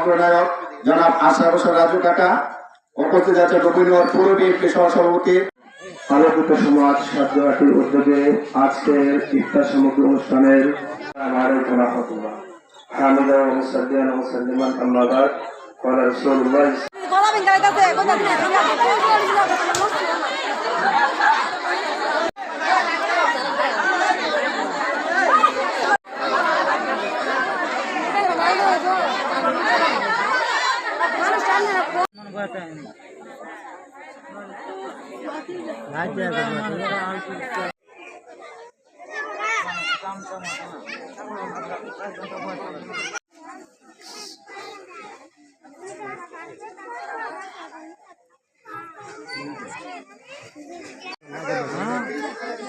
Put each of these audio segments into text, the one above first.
অগ্রনায়ক জনাব আশা বছর রাজু কাটা উপস্থিত আছে রবীন্দ্র পুরো বিএনপি সহসভাপতি। আলোকিত সমাজ সাধ্যঘাটির উদ্যোগে আজকের ইফতার সামগ্রী অনুষ্ঠানের হামিদা ও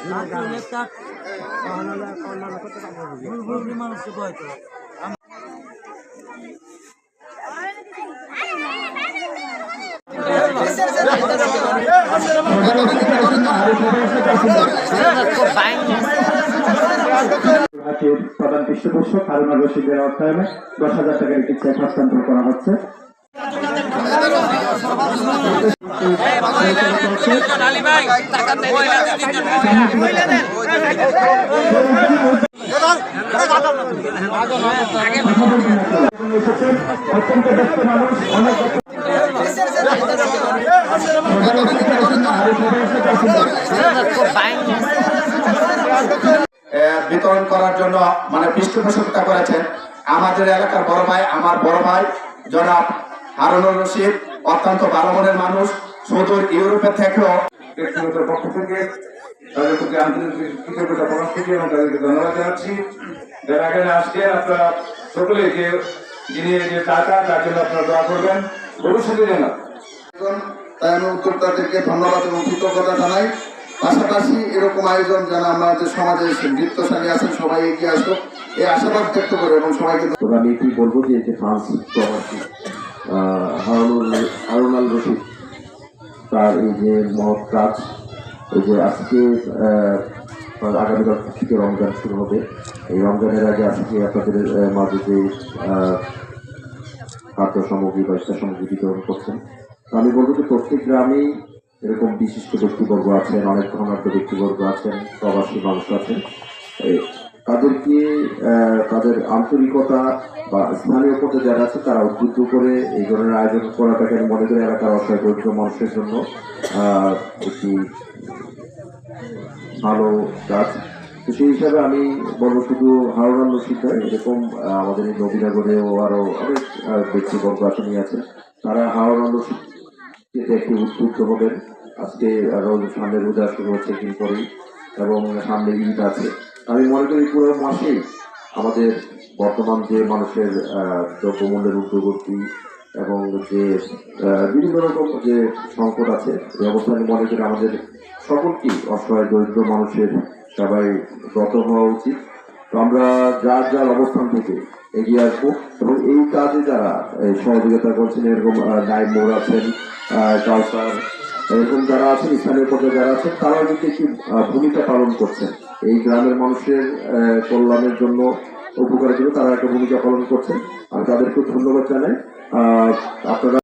Nah, kalau kita kalau kita kalau প্রধান পৃষ্ঠপোষক হারুনা রশিদের অর্থায়নে দশ হাজার টাকার একটি চেক হস্তান্তর করা হচ্ছে। অত্যন্ত ব্যস্ত মানুষ, অনেক বিতরণ করার জন্য মানে পৃষ্ঠপোষকতা করেছেন আমাদের এলাকার বড় ভাই, আমার বড় ভাই, জনাব হারুনুর রশিদ, অত্যন্ত ভালো মনের মানুষ, সুদূর ইউরোপের থেকেও ব্যক্তিগত পক্ষ থেকে তাদের এবং তাদেরকে ধন্যবাদ জানাচ্ছি। আসছেন আপনারা সকলে যে যিনি যে টাকা তার জন্য আপনারা দোয়া করবেন। ভবিষ্যতে যেন। তাই আমি উদ্যোক্তাদেরকে ধন্যবাদ এবং কৃতজ্ঞতা জানাই। পাশাপাশি এরকম আয়োজন যেন আমাদের সমাজে নৃত্যশালী আছেন সবাই এগিয়ে আসুক এই আশাবাদ ব্যক্ত করে এবং সবাইকে আমি কি বলব যে যে ফ্রান্স প্রবাসী আহ, হারুনুর হারুনাল রশিদ তার এই যে মহৎ কাজ এই যে আজকে আগামীকাল থেকে রমজান শুরু হবে। এই রমজানের আগে আজকে আপনাদের মাঝে যে খাদ্য সামগ্রী বা ইচ্ছা সামগ্রী বিতরণ করছেন আমি বলব যে প্রত্যেক গ্রামেই এরকম বিশিষ্ট ব্যক্তিবর্গ আছেন, অনেক ধনাঢ্য ব্যক্তিবর্গ আছেন, প্রবাসী মানুষ আছেন। তাদেরকে তাদের আন্তরিকতা বা স্থানীয় পর্যায়ে যারা আছে, তারা উদ্বুদ্ধ করে এই ধরনের আয়োজন করাটাকে আমি মনে করি এলাকার অসহায় দরিদ্র মানুষের জন্য একটি ভালো কাজ। তো সেই হিসাবে আমি বলব শুধু রশিদ নয়, এরকম আমাদের এই নবীনগরেও আরও অনেক ব্যক্তিবর্গ আসনে আছে। তারা রশিদ যেটা একটি উদ্বুদ্ধ হবেন। আজকে রোজ সামনে রোজা শুরু হচ্ছে দিন পরেই এবং সামনে ঈদ আছে। আমি মনে করি পুরো মাসেই আমাদের বর্তমান যে মানুষের দ্রব্যমূল্যের ঊর্ধ্বগতি এবং যে বিভিন্ন রকম যে সংকট আছে এই অবস্থায় মনে করি আমাদের সকলকেই অসহায় দরিদ্র মানুষের সবাই ব্রত হওয়া উচিত। তো আমরা যার যার অবস্থান থেকে এগিয়ে আসব এবং এই কাজে যারা সহযোগিতা করছেন, এরকম নাইম মোর আছেন কাউসার এরকম যারা আছেন, স্থানীয় পর্যায়ে যারা আছেন, তারাও কিন্তু একটি ভূমিকা পালন করছেন। এই গ্রামের মানুষের কল্যাণের জন্য উপকারের জন্য তারা একটা ভূমিকা পালন করছেন। আমি তাদেরকে ধন্যবাদ জানাই। আপনারা